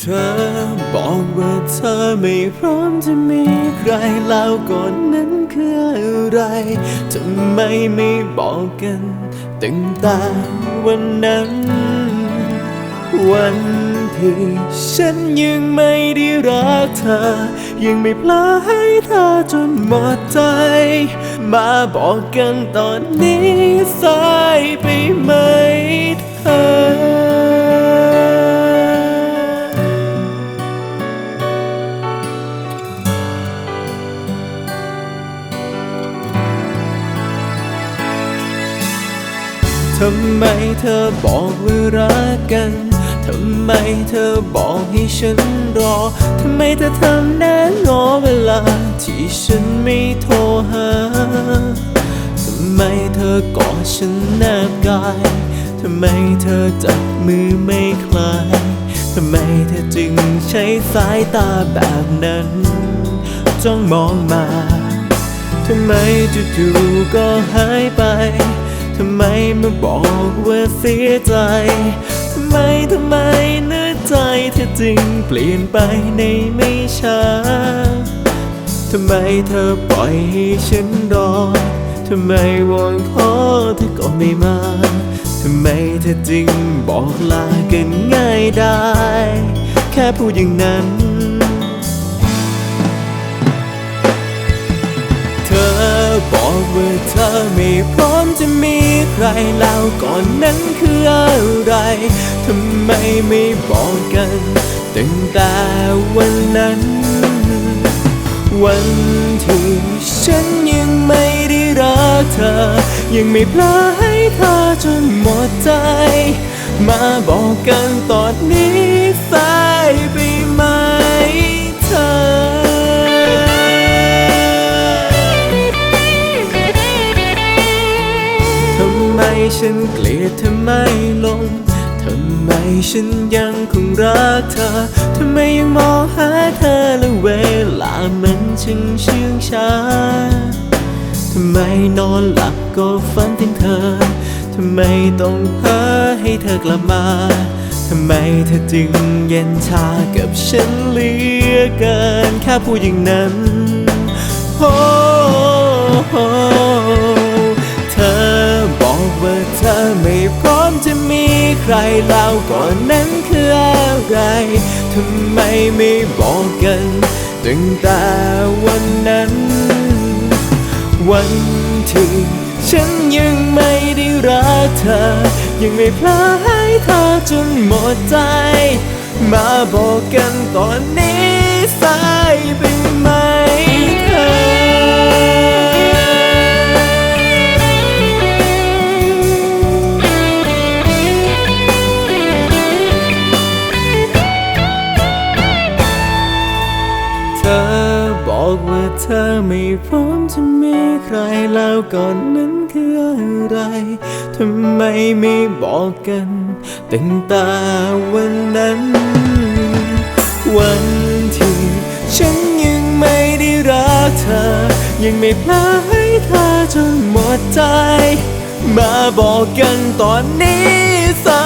เธอบอกว่าเธอไม่พร้อมจะมีใครแล้วก่อนนั้นคืออะไรทำไมไม่บอกกันตั้งแต่วันนั้น วันที่ฉันยังไม่ได้รักเธอ ยังไม่พลาให้เธอจนหมดใจ มาบอกกันตอนนี้สา ทำไมเธอบอกว่ารักกัน ทำไมเธอบอกให้ฉันรอ ทำไมเธอทำหน้างอเวลา ที่ฉันไม่โทรหา ทำไมเธอกอดฉันแนบกาย ทำไมเธอจับมือไม่คลาย ทำไมเธอจึงใช้สายตาแบบนั้น จ้องมองมา ทำไมจู่ๆก็หายไป ทำไมมาบอกว่าเสียใจ ทำไมทำไมเนื้อใจเธอจึงเปลี่ยนไปในไม่ช้า ทำไมเธอปล่อยให้ฉันรอ ทำไมวอนขอเธอก็ไม่มา ทำไมเธอจึงบอกลากันง่ายได้ แค่พูดอย่างนั้น บอกว่าเธอไม่พร้อมจะมีใครแล้วก่อนนั้นคืออะไร ทำไมไม่บอกกันตั้งแต่วันนั้น วันที่ฉันยังไม่ได้รักเธอ ยังไม่พลาให้เธอจนหมดใจ มาบอกกันตอนนี้สายไป ฉันเกลียดเธอไม่ลง ทำไมฉันยังคงรักเธอ ทำไมยังมองหาเธอและเวลามันช่างเชื่องช้า ทำไมนอนหลับก็ฝันถึงเธอ ทำไมต้องเพ้อให้เธอกลับมา ทำไมเธอจึงเย็นชากับฉันเหลือเกินแค่พูดอย่างนั้นโใครเล่าก่อนนั้นคืออะไรทำไมไม่บอกกันตั้งแต่วันนั้น วันที่ฉันยังไม่ได้รักเธอ ยังไม่พลาให้เธอจนหมดใจ มาบอกกันตอนนี้ บอกว่าเธอไม่พร้อมจะมีใครแล้วก่อนนั้นคืออะไร ทำไมไม่บอกกันตั้งแต่วันนั้น วันที่ฉันยังไม่ได้รักเธอ ยังไม่พลาให้เธอจนหมดใจ มาบอกกันตอนนี้สายไปไหม